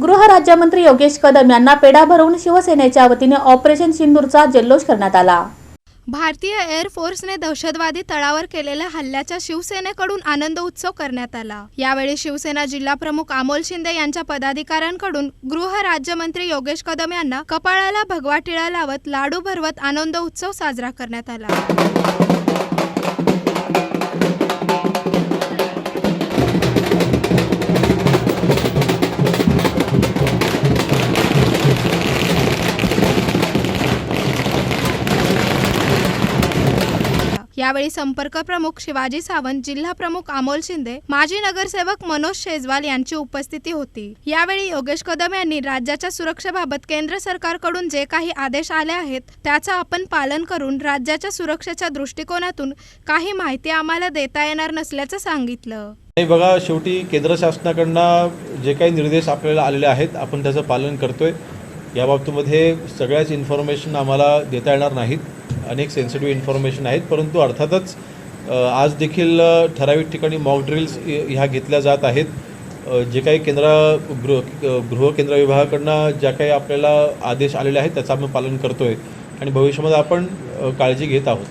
गृहराज्यमंत्री योगेश कदम यांना पेढा भरवून शिवसेनेच्या वतीने ऑपरेशन सिंदूरचा जल्लोष करण्यात आला. भारतीय एअरफोर्सने दहशतवादी तळावर केलेल्या हल्ल्याच्या शिवसेनेकडून आनंद उत्सव करण्यात आला. यावेळी शिवसेना जिल्हा प्रमुख अमोल शिंदे यांच्या पदाधिकाऱ्यांकडून गृह राज्यमंत्री योगेश कदम यांना कपाळाला भगवा टिळा लावत लाडू भरवत आनंद उत्सव साजरा करण्यात आला. यावेळी संपर्क प्रमुख शिवाजी सावंत जिल्हा प्रमुख अमोल शिंदे माजी नगरसेवक मनोज शेजवाल यांची उपस्थिती होती. यावेळी योगेश कदम यांनी राज्याच्या सुरक्षेबाबत केंद्र सरकारकडून जे काही आदेश आले आहेत त्याचं आपण पालन करून राज्याच्या सुरक्षेच्या दृष्टिकोनातून काही माहिती आम्हाला देता येणार नसल्याचं सांगितलं. नाही बघा शेवटी केंद्र शासनाकडनं जे काही निर्देश आपल्याला आलेले आहेत आपण त्याचं पालन करतोय. या बाबतीमध्ये सगळ्याच इन्फॉर्मेशन आम्हाला देता येणार नाहीत. अनेक सेन्सिटिव्ह इन्फॉर्मेशन आहेत परंतु अर्थातच आज देखील ठराविक ठिकाणी मॉक ड्रिल्स ह्या घेतल्या जात आहेत. जे काही केंद्र गृह गृह केंद्र विभागाकडनं ज्या काही आपल्याला आदेश आलेले आहेत त्याचं आपण पालन करतो आहे आणि भविष्यामध्ये आपण काळजी घेत आहोत.